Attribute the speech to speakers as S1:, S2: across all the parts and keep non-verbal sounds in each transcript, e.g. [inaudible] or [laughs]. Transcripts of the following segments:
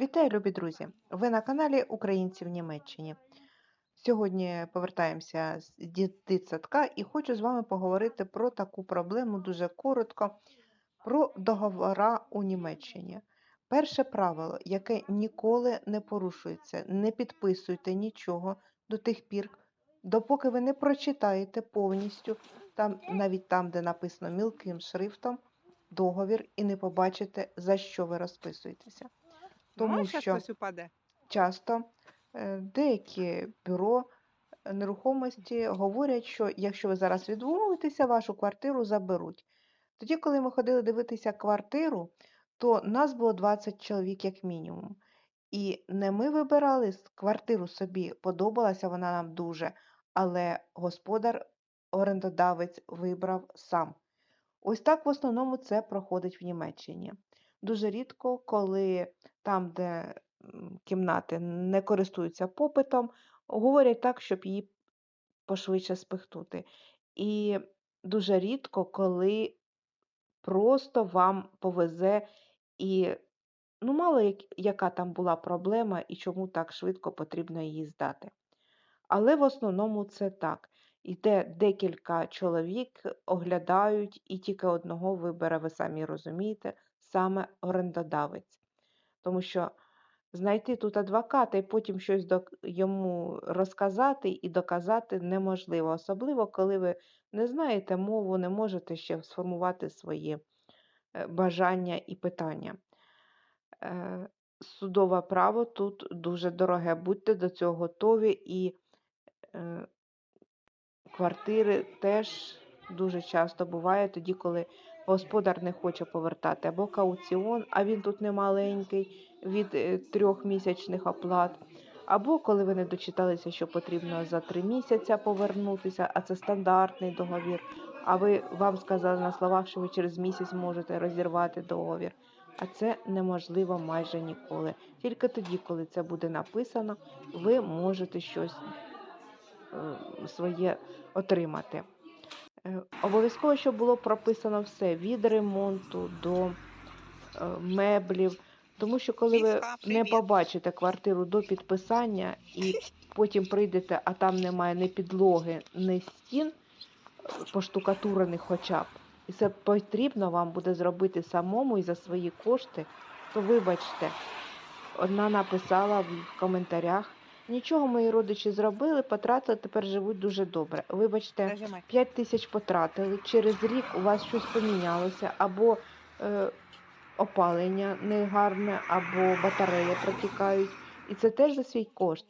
S1: Вітаю, любі друзі! Ви на каналі Українці в Німеччині. Сьогодні повертаємося з дитсадка і хочу з вами поговорити про таку проблему дуже коротко про договора у Німеччині. Перше правило, яке ніколи не порушується, не підписуйте нічого до тих пір, допоки ви не прочитаєте повністю, там, навіть там, де написано мілким шрифтом, договір і не побачите, за що ви розписуєтеся. Тому
S2: Тому що
S1: що
S2: хтось упаде.
S1: часто е, деякі бюро е, нерухомості говорять, що якщо ви зараз відмовитеся, вашу квартиру заберуть. Тоді, коли ми ходили дивитися квартиру, то нас було 20 чоловік як мінімум. І не ми вибирали квартиру собі, подобалася вона нам дуже, але господар, орендодавець вибрав сам. Ось так в основному це проходить в Німеччині. Дуже рідко, коли там, де кімнати не користуються попитом, говорять так, щоб її пошвидше спихнути. І дуже рідко, коли просто вам повезе і ну, мало як- яка там була проблема і чому так швидко потрібно її здати. Але в основному це так. Йде декілька чоловік, оглядають, і тільки одного вибере, ви самі розумієте, саме орендодавець. Тому що знайти тут адвоката і потім щось йому розказати і доказати неможливо, особливо коли ви не знаєте мову, не можете ще сформувати свої е, бажання і питання. Е, Судове право тут дуже дороге. Будьте до цього готові і е, квартири теж дуже часто буває тоді, коли господар не хоче повертати або кауціон, а він тут не маленький від е, трьох місячних оплат. Або коли ви не дочиталися, що потрібно за три місяці повернутися, а це стандартний договір. А ви вам сказали на словах, що ви через місяць можете розірвати договір. А це неможливо майже ніколи. Тільки тоді, коли це буде написано, ви можете щось своє отримати. Е, Обов'язково, щоб було прописано все від ремонту до е, меблів. Тому що коли ви не побачите квартиру до підписання і [laughs] потім прийдете, а там немає ні підлоги, ні стін е, поштукатурених хоча б, і це потрібно вам буде зробити самому і за свої кошти, то вибачте, одна написала в коментарях. Нічого мої родичі зробили, потратили, тепер живуть дуже добре. Вибачте,
S2: Нажимай.
S1: 5 тисяч потратили, через рік у вас щось помінялося, або е, опалення негарне, або батареї протікають. І це теж за свій кошт.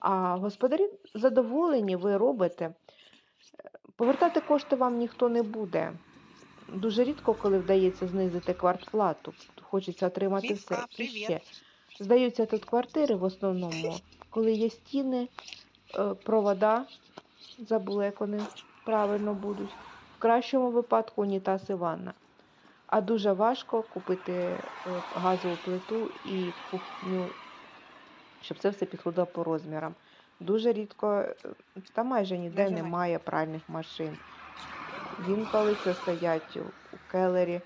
S1: А господарі задоволені, ви робите. Повертати кошти вам ніхто не буде. Дуже рідко, коли вдається знизити квартплату. Хочеться отримати все. І ще. Здаються тут квартири в основному, коли є стіни, е, провода, забула, як вони правильно будуть. В кращому випадку унітаз і ванна. А дуже важко купити е, газову плиту і кухню, щоб це все підходило по розмірам. Дуже рідко, е, та майже ніде
S2: Нажимай.
S1: немає пральних машин. Інколи це стоять у келері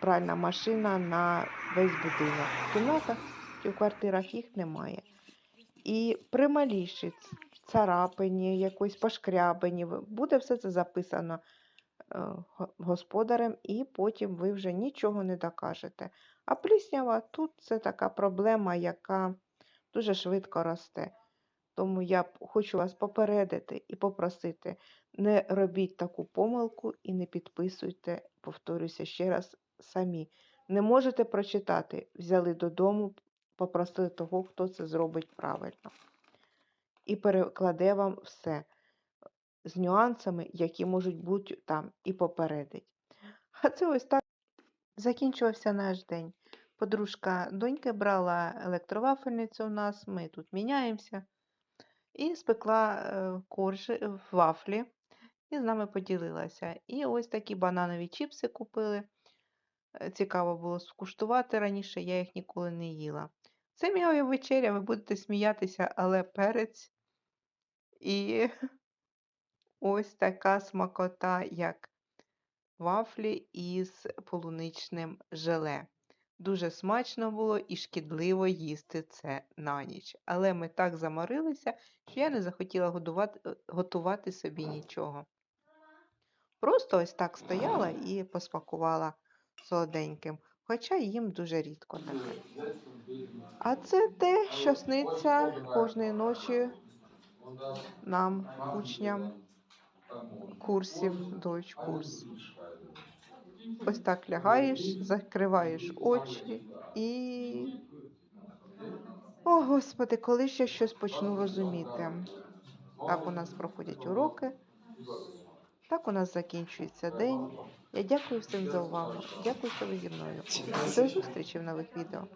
S1: пральна машина на весь будинок. В кімнатах чи в квартирах їх немає. І при малішій царапині, якоїсь пошкрябині, буде все це записано е, господарем, і потім ви вже нічого не докажете. А пліснява тут це така проблема, яка дуже швидко росте. Тому я хочу вас попередити і попросити, не робіть таку помилку і не підписуйте, повторюся ще раз, самі. Не можете прочитати, взяли додому, попросили того, хто це зробить правильно. І перекладе вам все з нюансами, які можуть бути там, і попередить. А це ось так закінчувався наш день. Подружка доньки брала електровафельницю у нас, ми тут міняємося. І спекла е, коржі, е, вафлі і з нами поділилася. І ось такі бананові чіпси купили. Е, Цікаво було скуштувати раніше, я їх ніколи не їла. Це моя вечеря, ви будете сміятися, але перець і ось така смакота, як вафлі із полуничним желе. Дуже смачно було і шкідливо їсти це на ніч. Але ми так заморилися, що я не захотіла годувати, е, готувати собі нічого. Просто ось так стояла і посмакувала солоденьким, хоча їм дуже рідко таке. А це те, що сниться кожної ночі нам, учням курсів Deutsch курс. Ось так лягаєш, закриваєш очі і. О, Господи, коли ще щось почну розуміти. Так у нас проходять уроки, так у нас закінчується день. Я дякую всім за увагу. Дякую, що ви зі мною. До зустрічі в нових відео.